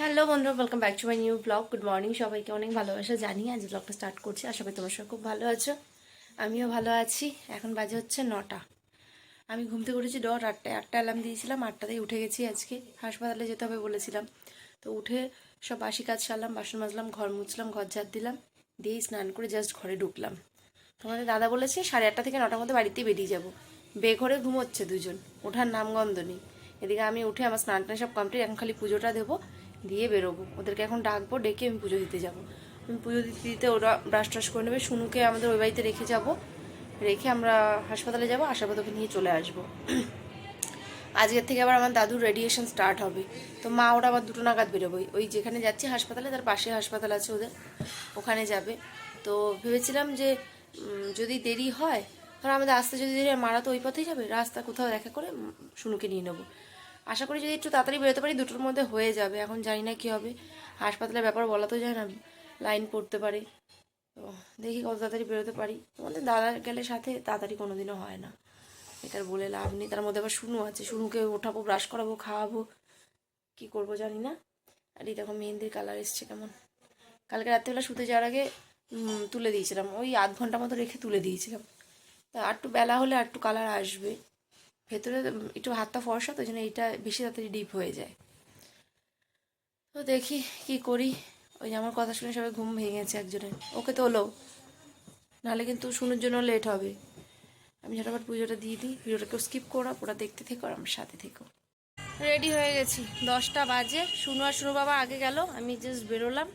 Hello বন্ধুরা welcome back to my new blog good morning সবাইকে অনেক ভালোবাসা জানি আজ ব্লগটা স্টার্ট করছি। আর সবাই তোমার সবাই খুব ভালো আছো। আমিও ভালো আছি। এখন বাজে হচ্ছে নটা। আমি ঘুম থেকে ডট আটটায়। আটটা অ্যালার্ম দিয়েছিলাম আটটাতেই উঠে গেছি আজকে। হাসপাতালে যেতে হবে বলেছিলাম। তো উঠে সব বাসি কাজ সারলাম, বাসন মাজলাম, ঘর মুছলাম, ঘর ঝাড় দিলাম। দিয়েই স্নান করে জাস্ট ঘরে ঢুকলাম। তোমাদের দাদা বলেছে, সাড়ে আটটা থেকে নটার মধ্যে বাড়িতেই বেরিয়ে যাব। বেঘরে ঘুমোচ্ছে দুজন। ওঠার নাম নামগন্ধ নেই। এদিকে আমি উঠে আমার স্নান টান সব কমপ্লিট এখন খালি পুজোটা দেবো। দিয়ে বেরোবো। ওদেরকে এখন ডাকবো, ডেকে আমি পুজো দিতে যাব। আমি পুজো দিতে দিতে ওরা ব্রাশ ট্রাশ করে নেবে। শুনুকে আমাদের ওই বাড়িতে রেখে যাব। রেখে আমরা হাসপাতালে যাব, আসার নিয়ে চলে আসব। আজকের থেকে আবার আমার দাদুর রেডিয়েশন স্টার্ট হবে। তো মা ওরা আবার দুটো নাগাদ বেরোবে। ওই যেখানে যাচ্ছি হাসপাতালে, তার পাশে হাসপাতাল আছে ওদের। ওখানে যাবে। তো ভেবেছিলাম যে যদি দেরি হয় কারণ আমাদের আসতে যদি দেরি মারা তো ওই পথেই যাবে। রাস্তা কোথাও দেখা করে শুনুকে নিয়ে নেব। আশা করি যদি একটু তাড়াতাড়ি বেরোতে পারি, দুটোর মধ্যে হয়ে যাবে। এখন জানি না কী হবে। হাসপাতালের ব্যাপার বলা তো যায় না লাইন পড়তে পারে। তো দেখি কত তাড়াতাড়ি বেরোতে পারি। তোমাদের দাদা গেলে সাথে, তাড়াতাড়ি কোনো দিনও হয় না। এটার বলে লাভ নেই। তার মধ্যে আবার শুনু আছে। শুনুকে ওঠাবো ব্রাশ করাবো, খাওয়াবো। কি করব জানি না। আর এই দেখো মেহেন্দির কালার এসছে কেমন। কালকে রাত্রিবেলা শুতে যাওয়ার আগে তুলে দিয়েছিলাম। ওই আধ ঘণ্টা মতো রেখে তুলে দিয়েছিলাম। তা আর একটু বেলা হলে আর একটু কালার আসবে। ভেতরে একটু হাতটা ফর্সা, তো জন্য এইটা বেশি তাড়াতাড়ি ডিপ হয়ে যায়। তো দেখি কি করি। ওই আমার কথা শুনে সবাই ঘুম ভেঙে গেছে একজনের। ওকে তো হলো। নাহলে কিন্তু শুনোর জন্য লেট হবে। আমি ঝটাফট পুজোটা দিয়ে দিই। ভিডিওটাকেও স্কিপ করো ওরা দেখতে থেকো আর আমার সাথে থেকো। রেডি হয়ে গেছি। দশটা বাজে। শুনু আর শুনু বাবা আগে গেল। আমি জাস্ট বেরোলাম।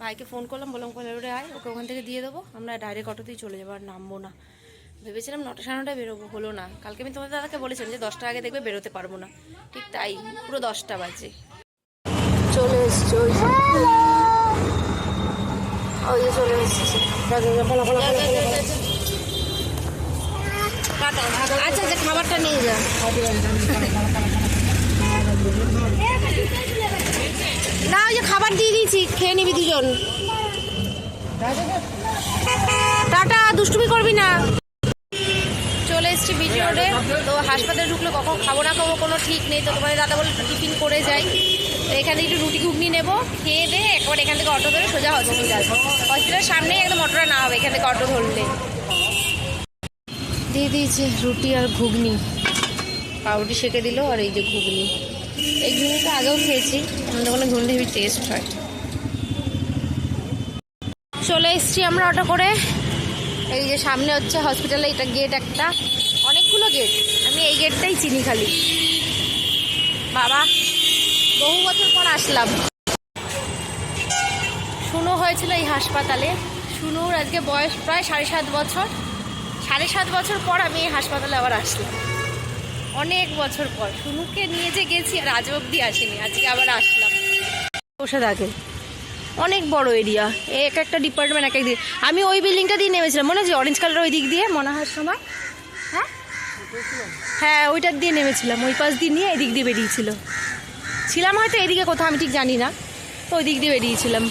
ভাইকে ফোন করলাম, বললাম কোলে আয়। ওকে ওখান থেকে দিয়ে দেবো। আমরা ডাইরেক্ট অটোতেই চলে যাব, আর নামবো না। ভেবেছিলাম নটা সাড়ে নটায় বেরোবো হলো না। কালকে আমি তোমাদের দাদাকে বলেছিলাম যে দশটা আগে দেখবে বেরোতে পারব না। ঠিক তাই পুরো দশটা বাজে। চলে এসছে ওই। ওই যে চলে এসছে। আচ্ছা যে খাবারটা নিয়ে যা। না ওই যে খাবার দিয়ে দিয়েছি খেয়ে নিবি দুজন। টাটা দুষ্টুমি করবি না। চলে এসেছি বিচ রোডে তো হাসপাতালে ঢুকলে কখন খাব না খাব কোনো ঠিক নেই। তো তোমাদের দাদা বলে টিফিন করে যাই। তো এখানে একটু রুটি ঘুগনি নেব, খেয়ে দে, একবার এখান থেকে অটো ধরে সোজা হসপিটাল হসপিটালের সামনেই একদম অটোটা না হবে এখান থেকে অটো ধরলে। দিয়ে দিয়েছে রুটি আর ঘুগনি। পাউরুটি সেকে দিল আর এই যে ঘুগনি। এই ঘুগনিটা আগেও খেয়েছি আমাদের ওখানে ঘুগনি হেবি টেস্ট হয়। চলে এসেছি আমরা অটো করে। এই যে সামনে হচ্ছে হসপিটালে এটা গেট একটা। অনেকগুলো গেট আমি এই গেটটাই চিনি খালি। বাবা, বহু বছর পর আসলাম। শুনো হয়েছিল এই হাসপাতালে। শুনুর আজকে বয়স প্রায় সাড়ে সাত বছর। সাড়ে সাত বছর পর আমি এই হাসপাতালে আবার আসলাম। অনেক বছর পর। শুনুকে নিয়ে যে গেছি আর আজ অব্দি আসিনি। আজকে আবার আসলাম। বসে থাকে অনেক বড় এরিয়া এক একটা ডিপার্টমেন্ট এক এক দিক। আমি ওই বিল্ডিংটা দিয়ে নেমেছিলাম। মনে আছে অরেঞ্জ কালার ওই দিক দিয়ে? মনে হয় সময় হ্যাঁ? হ্যাঁ ওইটার দিয়ে নেমেছিলাম। ওই পাশ দিয়ে নিয়ে এদিক দিয়ে বেরিয়েছিল। ছিলাম হয়তো এদিকে কোথাও, আমি ঠিক জানি না। তো ওই দিক দিয়ে বেরিয়েছিলাম।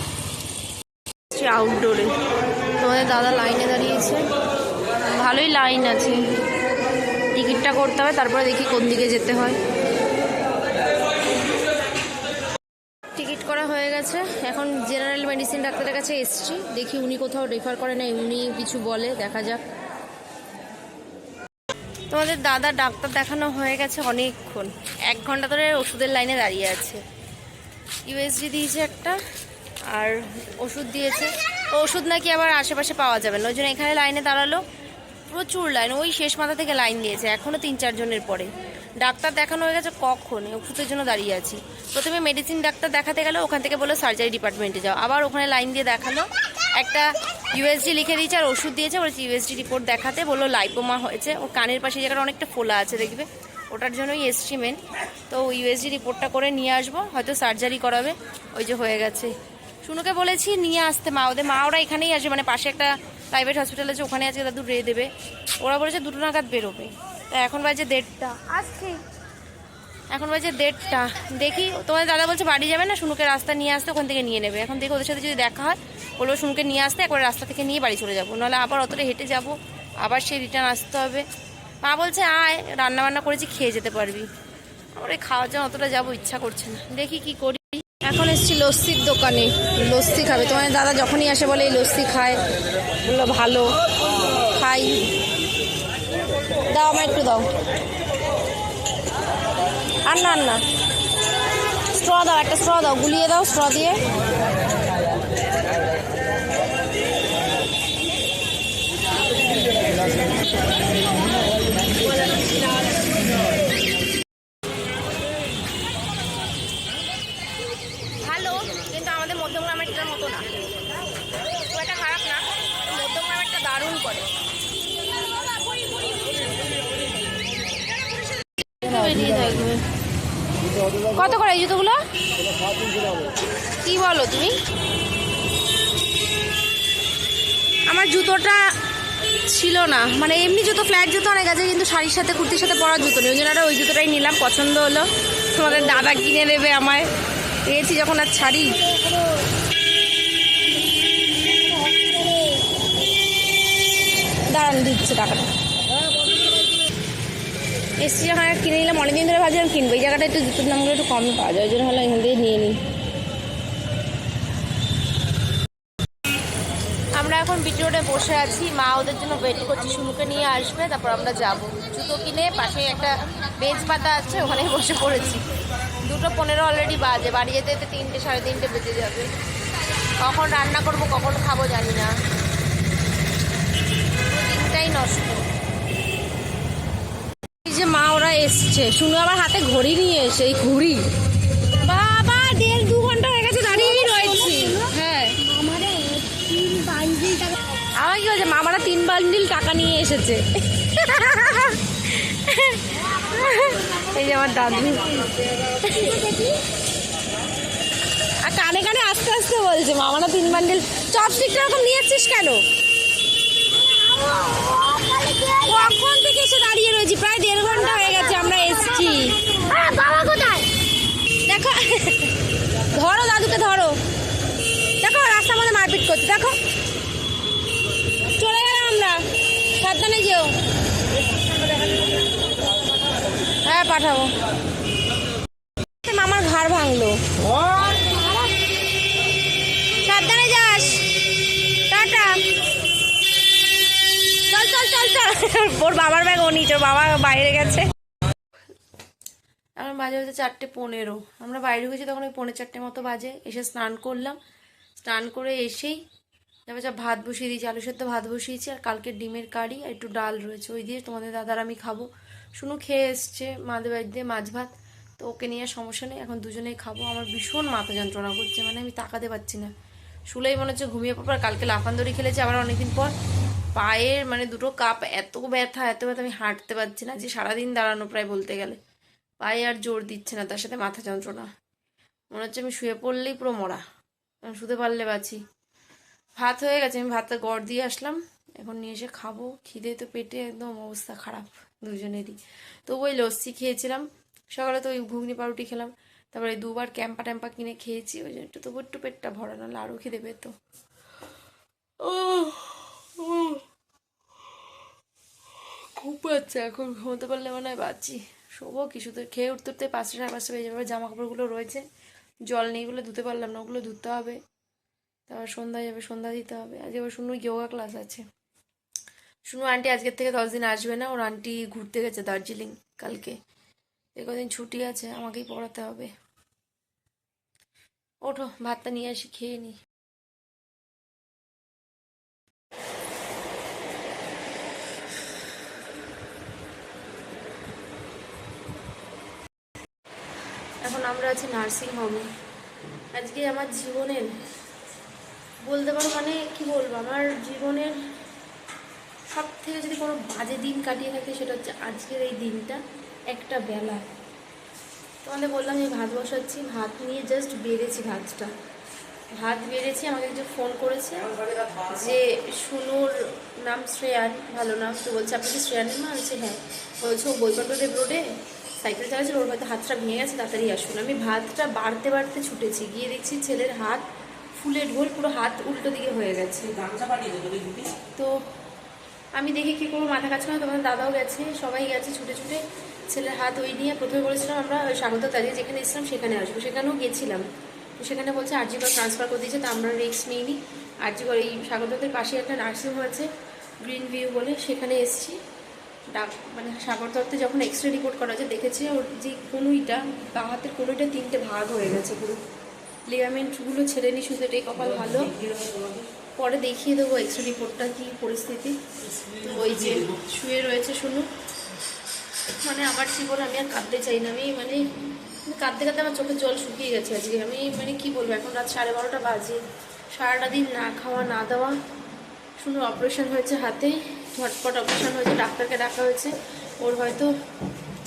আউটডোরে তোমাদের দাদা লাইনে দাঁড়িয়েছে। ভালোই লাইন আছে। টিকিটটা করতে হবে, তারপরে দেখি কোন দিকে যেতে হয় টিকিট করা হয়ে গেছে এখন জেনারেল মেডিসিন ডাক্তারের কাছে এসছি। দেখি উনি কোথাও রেফার করে না উনি কিছু বলে, দেখা যাক। তোমাদের দাদা ডাক্তার দেখানো হয়ে গেছে অনেকক্ষণ। এক ঘণ্টা ধরে ওষুধের লাইনে দাঁড়িয়ে আছে। ইউএসজি দিয়েছে একটা, আর ওষুধ দিয়েছে। ওষুধ নাকি আবার আশেপাশে পাওয়া যাবে না। ওই জন্য এখানে লাইনে দাঁড়াল। প্রচুর লাইন, ওই শেষ মাথা থেকে লাইন দিয়েছে এখনও তিন চারজনের পরে। ডাক্তার দেখানো হয়ে গেছে কখন? ওষুধের জন্য দাঁড়িয়ে আছি। প্রথমে মেডিসিন ডাক্তার দেখাতে গেল, ওখান থেকে বলল সার্জারি ডিপার্টমেন্টে যাও। আবার ওখানে লাইন দিয়ে দেখাল। একটা ইউএসডি লিখে দিয়েছে আর ওষুধ দিয়েছে, বলেছে ইউএসজি রিপোর্ট দেখাতে। বলল লাইপোমা হয়েছে। ও কানের পাশে জায়গাটা অনেকটা ফোলা আছে, দেখবে? ওটার জন্যই এসছি মেন তো ইউএসজি রিপোর্টটা করে নিয়ে আসব, হয়তো সার্জারি করাবে। ওই যে হয়ে গেছে। শুনুকে বলেছি নিয়ে আসতে মা, ওদের মা ওরা এখানেই আসবে মানে পাশে একটা প্রাইভেট হসপিটাল আছে, ওখানে আজকে দাদু রে দেবে। ওরা বলেছে দুটো নাগাদ বেরোবে। তা এখন বাজে দেড়টা। আসছি। এখন বাজে দেড়টা। দেখি তোমার দাদা বলছে বাড়ি যাবে না শুনুকে রাস্তা নিয়ে আসতে ওখান থেকে নিয়ে নেবে। এখন দেখি ওদের সাথে যদি দেখা হয় বলব শুনুকে নিয়ে আসতে একবার রাস্তা থেকে নিয়ে বাড়ি চলে যাব। নাহলে আবার অতটা হেঁটে যাব আবার সেই রিটার্ন আসতে হবে। মা বলছে আয় রান্না বান্না করেছি খেয়ে যেতে পারবি। আমার এই খাওয়ার জন্য অতটা যাব ইচ্ছা করছে না। দেখি কি করি। এখন এসছি লস্যির দোকানে লস্যি খাবে। তোমার দাদা যখনই আসে বলে এই লস্যি খায়। বলল ভালো খাই। দাও আমার একটু দাও। আর না না স্ট্র দাও, একটা স্ট্র দাও। গুলিয়ে দাও স্ট্র দিয়ে। ভালো, কিন্তু আমাদের মধ্যমগ্রামেরটার মতো না। খুব একটা খারাপ না মধ্যমগ্রামেরটা দারুণ করে। কত করে এই জুতোগুলো? কি বলো তুমি? আমার জুতোটা ছিল না। মানে এমনি জুতো ফ্ল্যাট জুতো অনেক আছে, কিন্তু শাড়ির সাথে, কুর্তির সাথে পরা জুতো নেই। ওই জন্য ওই জুতোটাই নিলাম। পছন্দ হলো। তোমাদের দাদা কিনে দেবে আমায়। পেয়েছি যখন আর ছাড়ি। দাঁড়ান, দিচ্ছে টাকাটা। এসছি যখন একটা কিনে নিলাম, অনেকদিন ধরে ভাবছিলাম কিনবো। এই জায়গাটা একটু জুতোর দামগুলো একটু কম পাওয়া যায়, ওই জন্য হলো এখান থেকে নিয়ে নিই। আমরা এখন বিটি রোডে বসে আছি। মা ওদের জন্য ওয়েট করছি শুনুকে নিয়ে আসবে, তারপর আমরা যাব। জুতো কিনে পাশে একটা বেঞ্চ পাতা আছে, ওখানে বসে পড়েছি। দুটো পনেরো অলরেডি বাজে, বাড়ি যেতে যেতে তিনটে, সাড়ে তিনটে বেজে যাবে। কখন রান্না করব, কখন খাব জানি না। তিনটাই নষ্ট। যে মা ওরা এসছে। শুনো আবার হাতে ঘড়ি নিয়ে এসে এই ঘড়ি। বাবা দেড় দু ঘণ্টা হয়ে গেছে দাঁড়িয়েই রয়েছি। হ্যাঁ। আমার কি হয়েছে মামারা তিন বান্ডিল টাকা নিয়ে এসেছে। এই যে আমার দাদু। আর কানে কানে আস্তে আস্তে বলছে মামারা তিন বান্ডিল চপস্টিকটা এরকম নিয়ে এসছিস কেন? কখন থেকে এসে দাঁড়িয়ে রয়েছি? প্রায় দেড় ঘণ্টা হয়ে গেছে আমরা এসছি। বাবা কোথায়? দেখো ধরো দাদুকে ধরো। দেখো রাস্তার মধ্যে মারপিট করছে দেখো। চলে গেলাম আমরা। সাবধানে যেও। হ্যাঁ পাঠাবো। মামার ঘাড় ভাঙলো সাবধানে যাস টাটা চল চল চল চল ওর বাবার ব্যাগ, ও নিচে, বাবা বাইরে গেছে। এখন বাজে হচ্ছে চারটে পনেরো। আমরা বাইরে গেছি তখন ওই পৌনে চারটে মতো বাজে। এসে স্নান করলাম। স্নান করে এসেই তারপর যা ভাত বসিয়ে দিয়েছি আলু সেদ্ধ ভাত বসিয়েছি, আর কালকে ডিমের কারি আর একটু ডাল রয়েছে। ওই দিয়ে তোমাদের দাদার আমি খাব। শুনু খেয়ে এসছে মাদের বাড়ি দিয়ে মাছ ভাত। তো ওকে নিয়ে আর সমস্যা নেই, এখন দুজনেই খাব। আমার ভীষণ মাথা যন্ত্রণা করছে মানে আমি তাকাতে পারছি না। শুলেই মনে হচ্ছে ঘুমিয়ে পড়বার কালকে লাফান্দরি খেলেছি, আবার অনেকদিন পর পায়ের মানে দুটো কাপ এত ব্যথা এত ব্যথা আমি হাঁটতে পারছি না যে সারাদিন দাঁড়ানো প্রায় বলতে গেলে। পায়ে আর জোর দিচ্ছে না, তার সাথে মাথা যন্ত্রণা। মনে হচ্ছে আমি শুয়ে পড়লেই পুরো মরা। শুতে পারলে বাঁচি। ভাত হয়ে গেছে, আমি ভাতটা গড় দিয়ে আসলাম। এখন নিয়ে এসে খাব। খিদে তো পেটে একদম অবস্থা খারাপ দুজনেরই। তো ওই লস্যি খেয়েছিলাম। সকালে তো ওই ঘুগনি পাউরুটি খেলাম। তারপরে দুবার ক্যাম্পা ট্যাম্পা কিনে খেয়েছি, ওই জন্য একটু তবু একটু পেটটা ভরা, নাহলে আরও খিদে পেত। খুব পাচ্ছে এখন ঘুমোতে পারলে মনে হয় বাঁচি। শোবো কি শুধু খেয়ে উঠতে উঠতে পাঁচটা সাড়ে পাঁচটা বেজে যাবে জামা কাপড়গুলো রয়েছে, জল নেই এগুলো ধুতে পারলাম না, ওগুলো ধুতে হবে। তারপর সন্ধ্যা যাবে, সন্ধ্যা দিতে হবে। আজকে আবার শুনু যোগা ক্লাস আছে। শুনু আন্টি আজকের থেকে দশ দিন আসবে না, ওর আন্টি ঘুরতে গেছে দার্জিলিং কালকে। এ কদিন ছুটি আছে, আমাকেই পড়াতে হবে। ওঠো, ভাতটা নিয়ে আসি, খেয়ে নি। এখন আমরা আছি নার্সিং হোমে আজকে আমার জীবনের, বলতে পারো মানে কি বলব, আমার জীবনের সব থেকে যদি কোনো বাজে দিন কাটিয়ে থাকে সেটা হচ্ছে আজকের এই দিনটা, একটা বেলা। তোমাদের বললাম যে ভাত বসাচ্ছি, ভাত নিয়ে জাস্ট বেড়েছি ভাতটা। ভাত বেড়েছি, আমাকে একজন ফোন করেছে যে সুনুর নাম শ্রেয়ান, ভালো নাম। তো বলছে, আপনি কি শ্রেয়ানের মা? বলছে হ্যাঁ। বলছে, ও বৈকণ্ঠদেব রোডে সাইকেল চালাচ্ছে ওর হয়তো হাতটা ভেঙে গেছে তাড়াতাড়ি আসুন। আমি ভাতটা বাড়তে বাড়তে ছুটেছি গিয়ে দেখছি ছেলের হাত ফুলে ঢোল পুরো হাত উল্টো দিকে হয়ে গেছে। তো আমি দেখি কি করব মাথা কাজ করে তোমার দাদাও গেছে সবাই গেছে ছুটে ছুটে। ছেলের হাত ওই নিয়ে প্রথমে বলেছিলাম আমরা ওই স্বাগত তাজিয়ে যেখানে এসেছিলাম সেখানে আসব। সেখানেও গেছিলাম। তো সেখানে বলছে আরজিকর ট্রান্সফার করে দিয়েছে তো আমরা রিস্ক নিইনি। আরজিকর এই সাগরদত্তের পাশে একটা নার্সিং হয়েছে গ্রিন ভিউ বলে সেখানে এসেছি। ডাক মানে সাগর দত্তে যখন এক্স রে রিপোর্ট করা হয়েছে, দেখেছি ওর যে কনুইটা, বা হাতের কনুইটা তিনটে ভাগ হয়ে গেছে পুরো। লিগামেন্টগুলো ছেড়ে নি, শুধু এটাই কপাল ভালো। পরে দেখিয়ে দেবো এক্স রে রিপোর্টটা কী পরিস্থিতি। ওই যে শুয়ে রয়েছে শুনু মানে আমার জীবন আমি আর কাঁদতে চাই না। আমি মানে কাঁদতে কাঁদতে আমার চোখের জল শুকিয়ে গেছে আজকে। আমি মানে কি বলব, এখন রাত সাড়ে বারোটা বাজে। সারাটা দিন না খাওয়া, না দেওয়া। শুধু অপারেশন হয়েছে হাতে। ঝটপট অপারেশন হয়েছে, ডাক্তারকে ডাকা হয়েছে। ওর হয়তো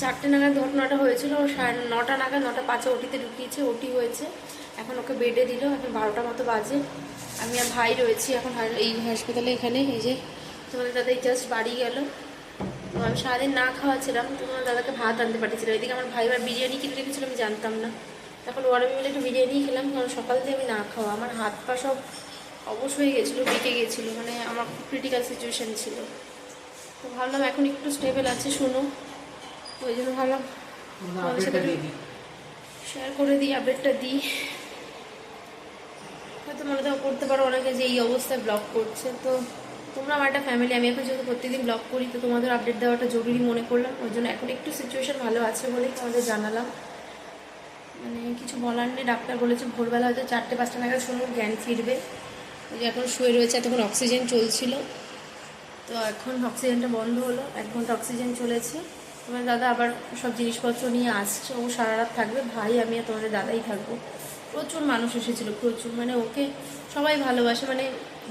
চারটে নাগাদ ঘটনাটা হয়েছিল, ও সাড়ে নটা নাগাদ, নটা পাঁচে ওটিতে ঢুকিয়েছে, ওটি হয়েছে। এখন ওকে বেডে দিল, এখন বারোটা মতো বাজে। আমি আর ভাই রয়েছি এখন এই হাসপাতালে এখানে, এই যে তোমাদের দাদা এই জাস্ট বাড়ি গেল। তো আমি সারাদিন না খাওয়াছিলাম তো তোমার দাদাকে ভাত আনতে পাঠিয়েছিলাম। এদিকে আমার ভাই আর বিরিয়ানি কিনে রেখেছিল, আমি জানতাম না। তখন ওর মিলে একটু বিরিয়ানি খেলাম, কারণ সকাল থেকে আমি না খাওয়া, আমার হাত পা সব অবশ হয়ে গেছিল বেঁকে গেছিল মানে আমার খুব ক্রিটিক্যাল সিচুয়েশান ছিল। তো ভাবলাম এখন একটু স্টেবল আছে শোনো। ওই জন্য ভাবলাম শেয়ার করে দিই আপডেটটা দিই। হয়তো মনে তো করতে পারো অনেকে যে এই অবস্থায় ব্লগ করছে। তো তোমরা আমার একটা ফ্যামিলি আমি এখন যেহেতু প্রত্যেকদিন ব্লগ করি তো তোমাদের আপডেট দেওয়াটা জরুরি মনে করলাম। ওই জন্য এখন একটু সিচুয়েশন ভালো আছে বলেই তোমাদের জানালাম। মানে কিছু বলার নেই ডাক্তার বলেছে ভোরবেলা হয়তো চারটে পাঁচটা নাগাদ শুনুন জ্ঞান ফিরবে। এখন শুয়ে রয়েছে, এতক্ষণ অক্সিজেন চলছিল। তো এখন অক্সিজেনটা বন্ধ হলো, এক ঘণ্টা অক্সিজেন চলেছে। তোমার দাদা আবার সব জিনিসপত্র নিয়ে আসছে, ও সারা রাত থাকবে। ভাই, আমি আর তোমাদের দাদাই থাকব। প্রচুর মানুষ এসেছিল, প্রচুর। মানে ওকে সবাই ভালোবাসে মানে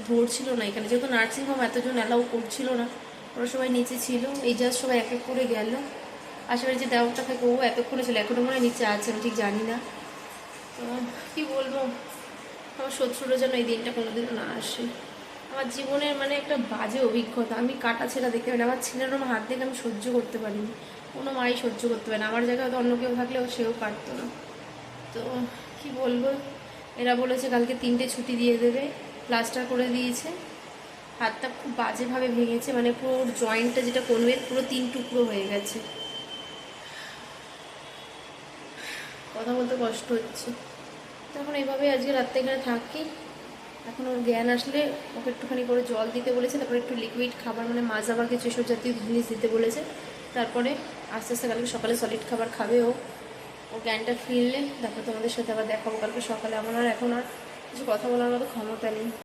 ধরছিল না এখানে। যেহেতু নার্সিং হোম এতজন অ্যালাউ করছিল না, ওরা সবাই নিচে ছিল। এই জাস্ট সবাই এক এক করে গেল। আশেপাশে যে দেওয়ারটা থাকে, ও এতক্ষণে ছিল এখনও মনে হয় নিচে আছে, আমি ঠিক জানি না। তো কী বলব? আমার শত্রুরা যেন এই দিনটা কোনোদিনও না আসে। আমার জীবনের মানে একটা বাজে অভিজ্ঞতা। আমি কাটা ছেঁড়া দেখতে পারি আমার ছেলের আমার হাত দেখে আমি সহ্য করতে পারিনি। কোনো মাই সহ্য করতে পারে না। আমার জায়গায় হয়তো অন্য কেউ থাকলেও সেও পারতো না। তো কি বলব? এরা বলেছে কালকে তিনটে ছুটি দিয়ে দেবে। প্লাস্টার করে দিয়েছে। হাতটা খুব বাজেভাবে ভেঙেছে। মানে পুরো জয়েন্টটা যেটা কনভের পুরো তিন টুকরো হয়ে গেছে। কথা বলতে কষ্ট হচ্ছে। তখন এইভাবে আজকে রাত্রে এখানে থাকি। এখন ওর জ্ঞান আসলে ওকে একটুখানি করে জল দিতে বলেছে, তারপরে একটু লিকুইড খাবার মানে মাজা আবার কিছু এসব জাতীয় জিনিস দিতে বলেছে। তারপরে আস্তে আস্তে কালকে সকালে সলিড খাবার খাবে ও। ও জ্ঞানটা ফিরলে তারপর তোমাদের সাথে আবার দেখাবো। কালকে সকালে আমার আর এখন আর কিছু কথা বলার মতো ক্ষমতা নেই।